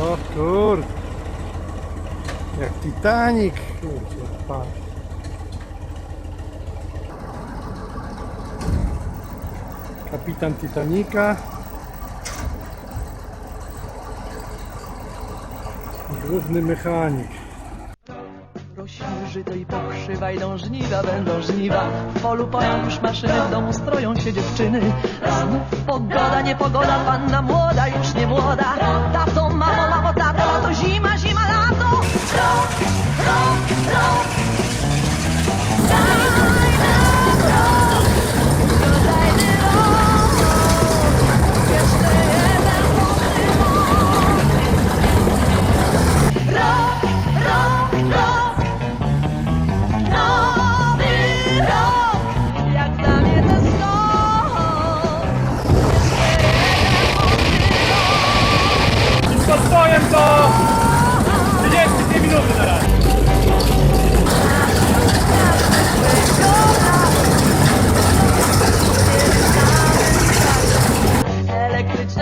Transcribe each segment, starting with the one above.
O kurde. Jak Titanic. Kurczę, pan. Kapitan Titanica. Główny mechanik. Rośnie żyto i pokrzywaj, dąż żniwa, będą żniwa. W polu poją już maszyny, w domu stroją się dziewczyny. Znów pogoda, niepogoda, panna młoda, już nie młoda. Ta de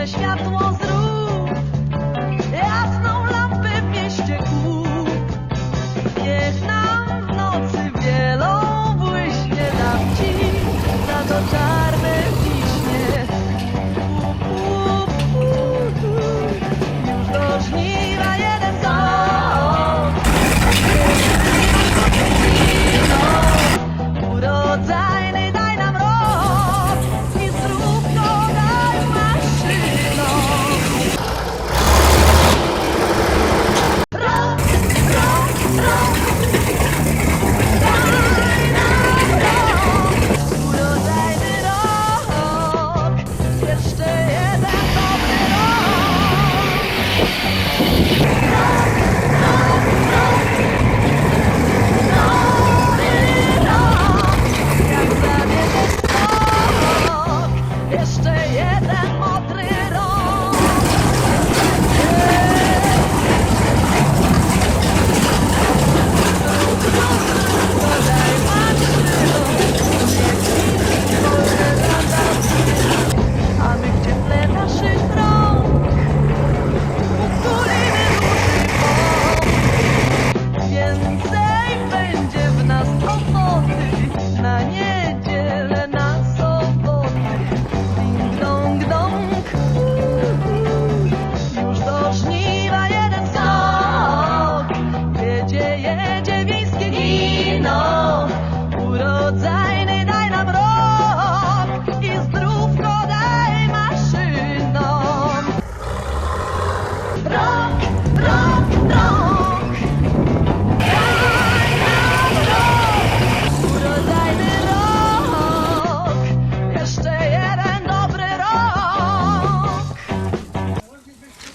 światło